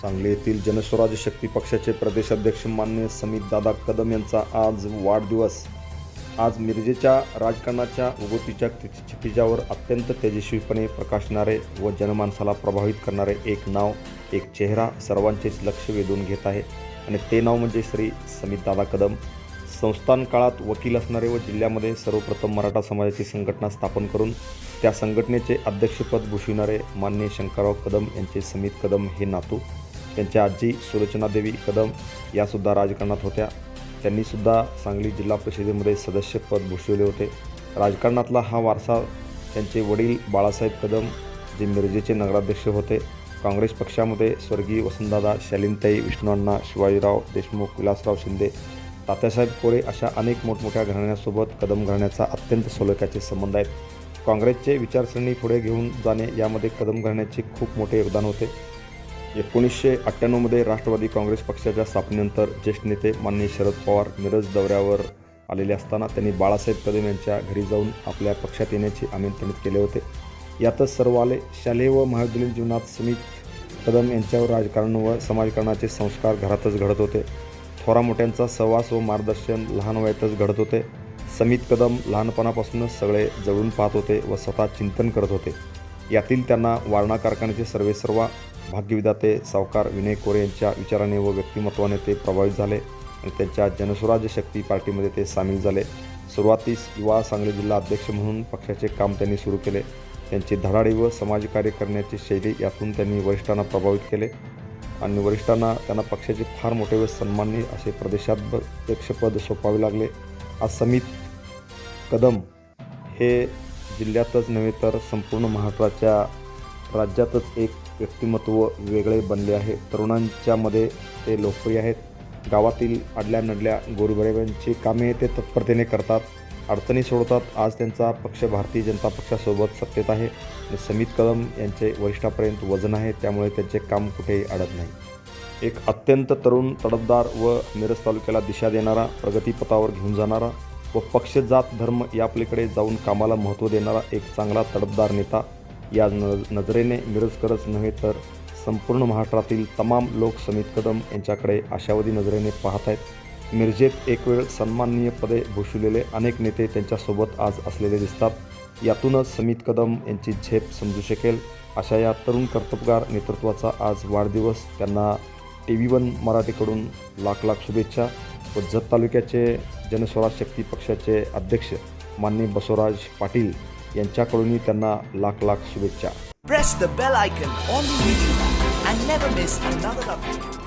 सांगली येथील जनस्वराज्य शक्ती पक्षाचे प्रदेशाध्यक्ष मान्य समित दादा कदम यांचा आज वाढदिवस. आज मिरजेच्या राजकारणाच्या उगवतीच्या क्षितिजावर अत्यंत तेजस्वीपणे प्रकाशणारे व जनमानसाला प्रभावित करणारे एक नाव एक चेहरा सर्वांचेच लक्ष वेधून घेत आहे. आणि ते नाव म्हणजे श्री समित दादा कदम. संस्थान काळात वकील असणारे व जिल्ह्यामध्ये सर्वप्रथम मराठा समाजाची संघटना स्थापन करून त्या संघटनेचे अध्यक्षपद भूषविणारे मान्य शंकरराव कदम यांचे समित कदम हे नातू. त्यांच्या आजी सुलोचनादेवी कदम यासुद्धा राजकारणात होत्या. त्यांनीसुद्धा सांगली जिल्हा परिषदेमध्ये सदस्यपद भूषविले होते. राजकारणातला हा वारसा त्यांचे वडील बाळासाहेब कदम जे मिरजेचे नगराध्यक्ष होते काँग्रेस पक्षामध्ये स्वर्गीय वसंतदादा शालिनताई विष्णूअण्णा शिवाजीराव देशमुख विलासराव शिंदे तात्यासाहेब कोरे अशा अनेक मोठमोठ्या घराण्यासोबत कदम घराण्याचा अत्यंत सलोख्याचे संबंध आहेत. काँग्रेसचे विचारसरणी पुढे घेऊन जाणे यामध्ये कदम घराण्याचे खूप मोठे योगदान होते. एकोणीसशे अठ्ठ्याण्णवमध्ये राष्ट्रवादी काँग्रेस पक्षाच्या स्थापनेनंतर ज्येष्ठ नेते माननीय शरद पवार मिरज दौऱ्यावर आलेले असताना त्यांनी बाळासाहेब कदम यांच्या घरी जाऊन आपल्या पक्षात येण्याचे आमंत्रित केले होते. यातच सर्व आले. शालेय व महाविद्यालयीन जीवनात समित कदम यांच्यावर राजकारण व समाजकारणाचे संस्कार घरातच घडत होते. थोरा मोठ्यांचा सहवास व मार्गदर्शन लहान वयातच घडत होते. समित कदम लहानपणापासूनच सगळे जवळून पाहत होते व स्वतः चिंतन करत होते. यातील त्यांना वारणा कारखान्याचे सर्वेसर्वा भाग्यविधाते सावकार विनय कोरे यांच्या विचाराने व व्यक्तिमत्वाने ते प्रभावित झाले आणि त्यांच्या जनस्वराज्य शक्ती पार्टीमध्ये ते सामील झाले. सुरुवातीस युवा सांगली जिल्हा अध्यक्ष म्हणून पक्षाचे काम त्यांनी सुरू केले. त्यांची धडाडी व समाजकार्य करण्याची शैली यातून त्यांनी वरिष्ठांना प्रभावित केले आणि वरिष्ठांना त्यांना पक्षाचे फार मोठे व सन्माननीय असे प्रदेशाध्यक्षपद सोपावे लागले. आज समित कदम हे जिल्ह्यातच नव्हे तर संपूर्ण महाराष्ट्राच्या राज्यातच एक व्यक्तिमत्व वेगळे बनले आहे. तरुणांच्यामध्ये ते लोकप्रिय आहेत. गावातील अडल्या नडल्या गोरगरिबांची कामे ते तत्परतेने करतात. अडचणी सोडवतात. आज त्यांचा पक्ष भारतीय जनता पक्षासोबत सत्तेत आहे. आणि समित कदम यांचे वरिष्ठापर्यंत वजन आहे. त्यामुळे त्यांचे काम कुठेही अडत नाही. एक अत्यंत तरुण तडफदार व मिरज तालुक्याला दिशा देणारा प्रगतीपथावर घेऊन जाणारा व पक्ष जात धर्म यापलीकडे जाऊन कामाला महत्त्व देणारा एक चांगला तडफदार नेता या न नजरेने मिरजकरच नव्हे तर संपूर्ण महाराष्ट्रातील तमाम लोक समित कदम यांच्याकडे आशावादी नजरेने पाहत आहेत मिरजेत एक वेळ सन्माननीय पदे भूषविलेले अनेक नेते त्यांच्यासोबत आज असलेले दिसतात. यातूनच समित कदम यांची झेप समजू शकेल. अशा या तरुण कर्तबगार नेतृत्वाचा आज वाढदिवस. त्यांना टी व्ही वन मराठीकडून लाख लाख शुभेच्छा व जत तालुक्याचे जनस्वराज शक्ती पक्षाचे अध्यक्ष मान्य बसवराज पाटील यांच्याकडूनही त्यांना लाख लाख शुभेच्छा Press the bell icon on the YouTube app and never miss another update.